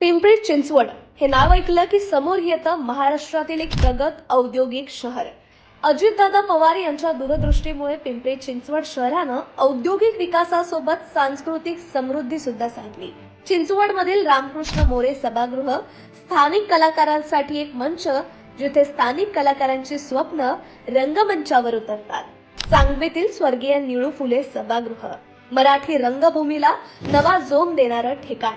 पिंपरी चिंचवड हे नाव ऐकलं की समोर येतं महाराष्ट्रातील एक प्रगत औद्योगिक शहर. अजितदादा पवार यांच्या दूरदृष्टीमुळे पिंपरी चिंचवड शहरानं औद्योगिक विकासासोबत सांस्कृतिक समृद्धी सुद्धा साधली. चिंचवडमधील रामकृष्ण मोरे सभागृह स्थानिक कलाकारांसाठी एक मंच जिथे स्थानिक कलाकारांची स्वप्न रंगमंचावर उतरतात. सांगवीतील स्वर्गीय निळू फुले सभागृह. मराठी रंगभूमीला नवा जोम देणारं ठिकाण.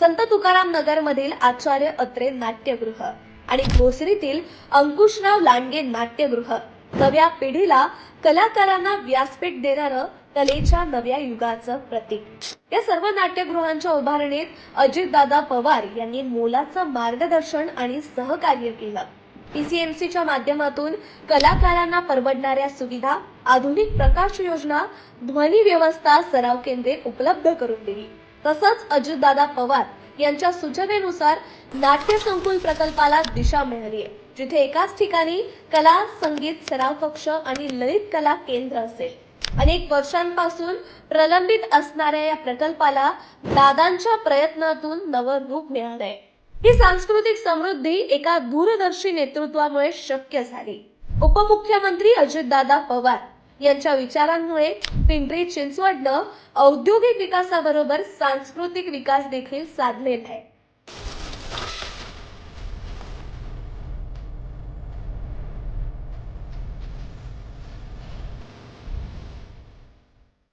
संत तुकाराम नगर मधील आचार्य अत्रे नाट्यगृह आणि भोसरीतील अंकुशराव लांडगे नाट्यगृह. नव्या पिढीला कलाकारांना व्यासपीठ देणारं कलेच्या नव्या युगाचं प्रतीक. या सर्व नाट्यगृहांच्या उभारणीत अजितदादा पवार यांनी मोलाचं मार्गदर्शन आणि सहकार्य केलं. पीसीएमसीच्या माध्यमातून कलाकारांना परवडणाऱ्या सुविधा आधुनिक प्रकाश योजना ध्वनी व्यवस्था सराव केंद्रे उपलब्ध करून दिली. तसंच अजितदादा पवार यांच्या सूचनेनुसार नाट्य संकुल प्रकल्पाला दिशा मिळाली आहे जिथे एकाच ठिकाणी कला संगीत सराव कक्ष आणि ललित कला केंद्र असेल. अनेक वर्षांपासून प्रलंबित असणाऱ्या या प्रकल्पाला दादांच्या प्रयत्नातून नवं रूप मिळालंय. ही सांस्कृतिक समृद्धी एका दूरदर्शी नेतृत्वामुळे शक्य झाली. उपमुख्यमंत्री अजितदादा पवार यांच्या विचारांमुळे पिंपरी चिंचवडनं औद्योगिक विकासाबरोबर सांस्कृतिक विकास देखील साधलेला आहे